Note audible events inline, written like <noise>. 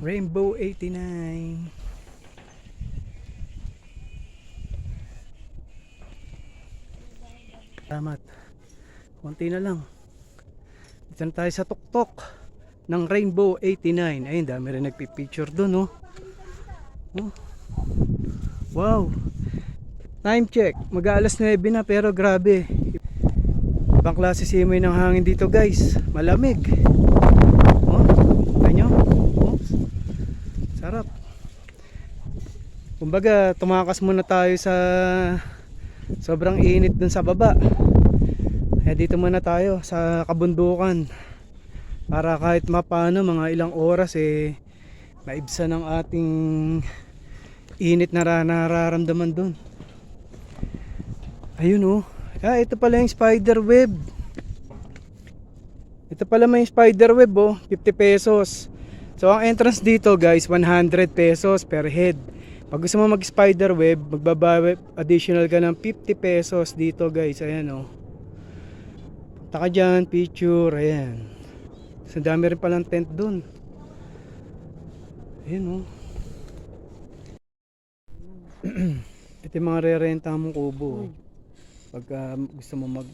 Rainbow 89. Salamat. Konti na lang. Dito na tayo sa tuktok ng Rainbow 89. Ayun, dami rin nagpipicture doon, oh. oh. Wow. Time check. Mag-aalas 9 na pero grabe. Ibang klase simoy ng hangin dito, guys. Malamig. Oh, tingnan nyo. Oh. Sarap. Kumbaga, tumakas muna tayo sa sobrang init dun sa baba. Kaya dito muna tayo sa kabundukan. Para kahit mapano mga ilang oras eh maibsa ng ating init na ra- nararamdaman dun. Ayun oh. Ah, ito pala yung spider web. Ito pala may spider web oh, 50 pesos. So ang entrance dito guys, 100 pesos per head. Pag gusto mo mag spider web, magbabayad additional ka ng 50 pesos dito guys. Ayan oh. Punta ka dyan, picture, ayan. So dami rin palang tent dun. Ayan oh. <clears throat> Ito yung mga re-renta mong kubo. oh. Pagka gusto mo mag